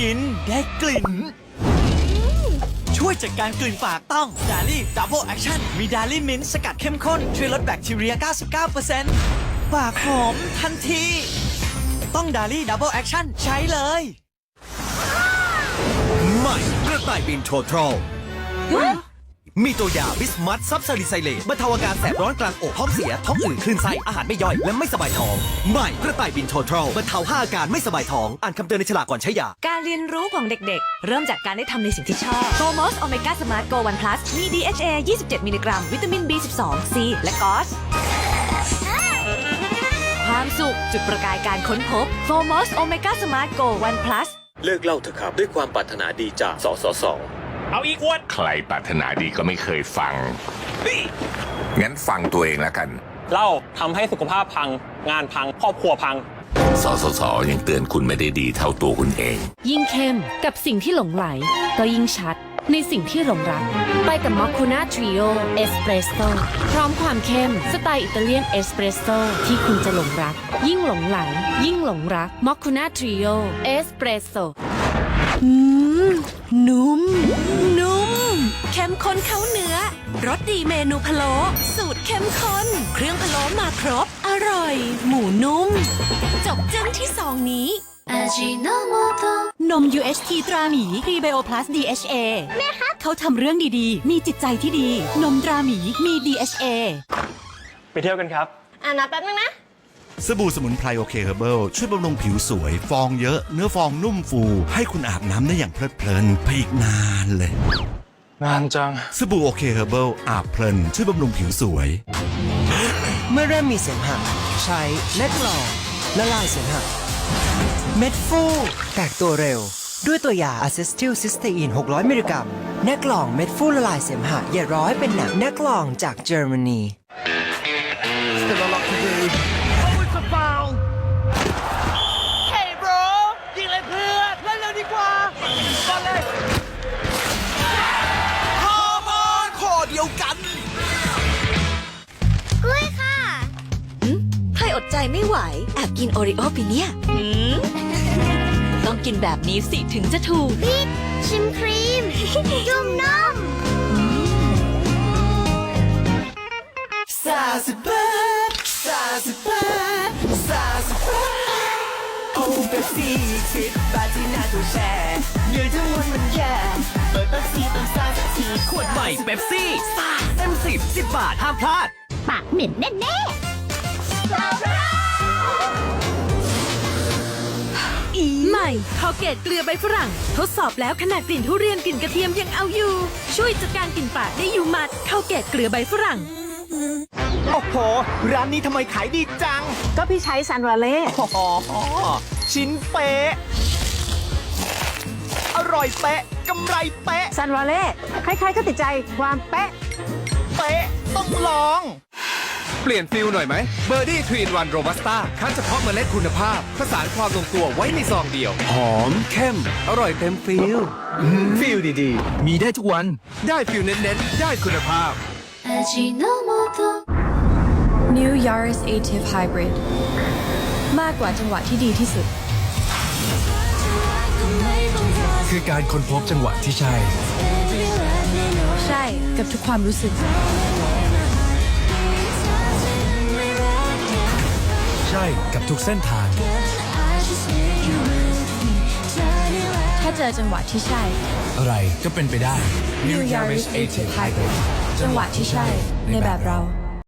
กินได้กลิ่น ช่วยจัดการกลิ่นปากต้องดาลี่ดับเบิลแอคชั่นมีดาลี่มิ้นท์สกัดเข้มข้น ช่วยลดแบคทีเรีย 99%ปากหอมทันที ต้องดาลี่ดับเบิลแอคชั่นใช้เลยใหม่กระต่ายบินโททรล มีตัวยาบิสมัตซับซาริไซเลตบรรเทาอาการแสบร้อนกลางอกท้องเสีย ท้องอืดคลื่นไส้อาหารไม่ย่อย และไม่สบายท้อง ใหม่กระต่ายบินโททรลบรรเทาห้าอาการไม่สบายท้อง อ่านคำเตือนในฉลากก่อนใช้ยา การเรียนรู้ของเด็กๆ เริ่มจากการได้ทำในสิ่งที่ชอบโ o มอสโอเมก้าสมาร์ทโกวันพลัสมี DHA 27 มิลลิกรัม วิตามิน B12 C และกอสความสุขจุดประกายการค้นพบโ o มอสโอเมก้าสมาร์ทโกวันพลัสเลิกเล่าเถอะครับ ด้วยความปรารถนาดีจากสสส เอาอีกขวดใครปรารถนาดีก็ไม่เคยฟังงั้นฟังตัวเองแล้วกัน เหล้าทำให้สุขภาพพัง งานพัง ครอบครัวพัง สสส ยังเตือนคุณไม่ได้ดีเท่าตัวคุณเอง ยิ่งเข้มกับสิ่งที่หลงไหล ก็ยิ่งชัดในสิ่งที่หลงรัก ไปกับมอคคูน่าทริโอเอสเปรสโซ่พร้อมความเข้ม สไตล์อิตาเลียนเอสเปรสโซ่ที่คุณจะหลงรัก ยิ่งหลงไหล ยิ่งหลงรักมอคคูน่าทริโอเอสเปรสโซ่นุ่มนุ่ รสดีเมนูพะโล้สูตรเข้มข้น เครื่องพะโล้มาครบ อร่อย หมูนุ่ม จบจึ้งที่สองนี้นม UHT ตราหมีพรีไบโอพลัส DHA แม่คะเขาทำเรื่องดีๆ มีจิตใจที่ดี นมตราหมีมี DHA ไปเที่ยวกันครับ อ่านะแป๊บนึงนะ สบู่สมุนไพรโอเคเฮอร์เบิลช่วยบำรุงผิวสวย ฟองเยอะ เนื้อฟองนุ่มฟู ให้คุณอาบน้ำได้อย่างเพลิดเพลินไปอีกนานเลย งานจัง สบู่โอเคเฮอร์เบิลอาบเพลินช่วยบำรุงผิวสวย เมื่อเริ่มมีเสมหะใช้เล็กหลอละลายเสมหะเม็ดฟูแตกตัวเร็ว ด้วยตัวยาอะซิสติลซิสเตอีน 600 มิลลิกรัมแนกลองเม็ดฟูละลายเสมหะอย่าร้อยเป็นหนักแนกลองจากเยอรมนี ไม่ไหว แอบกินโอริโอปีเนี่ยหืมต้องกินแบบนี้สิถึงจะถูก บิ๊กชิมครีม จุ่มนมซาสิเบดซาสิเบดซาสิเบดโอ้เป๊ปซี่คิดบาที่น่าตัวแช่เหนื่อยทั้งวันมันแย่เปิดเป๊ปซี่ต้องซาสักทีขวดใหม่เป๊ปซี่ซาเต็มสิบสิบบาทห้ามพลาด ปากเหม็นแน่แน่ใหม่คอเกตเกลือใบฝรั่ง ทดสอบแล้วขนาดกลิ่นทุเรียนกลิ่นกระเทียมยังเอาอยู่ ช่วยจัดการกลิ่นปากได้อยู่หมัดคอเกตเกลือใบฝรั่ง โอ้โห ร้านนี้ทำไมขายดีจัง ก็พี่ใช้ซันวาเล่อ๋อชิ้นเป๊ะ อร่อยเป๊ะกำไรเป๊ะซันวาเล่ใครๆก็ติดใจความเป๊ะ เป๊ะ ต้องลอง เปลี่ยนฟิลหน่อยไหมเบอร์ดี้ทรีนวันโรบัสต้าคั้นเฉพาะเมล็ดคุณภาพ ผสานความลงตัวไว้ในซองเดียว หอมเข้ม อร่อยเต็มฟิลฟิลดีๆ มีได้ทุกวัน ได้ฟิลเน้นๆ ได้คุณภาพ New Yaris Ative Hybrid มากกว่าจังหวะที่ดีที่สุด คือการค้นพบจังหวะที่ใช่ ใช่กับทุกความรู้สึก กับทุกเส้นทาง ถ้าเจอจังหวะที่ใช่ อะไรก็เป็นไปได้ New Yaris Ative Hybrid จังหวะที่ใช่ในแบบเรา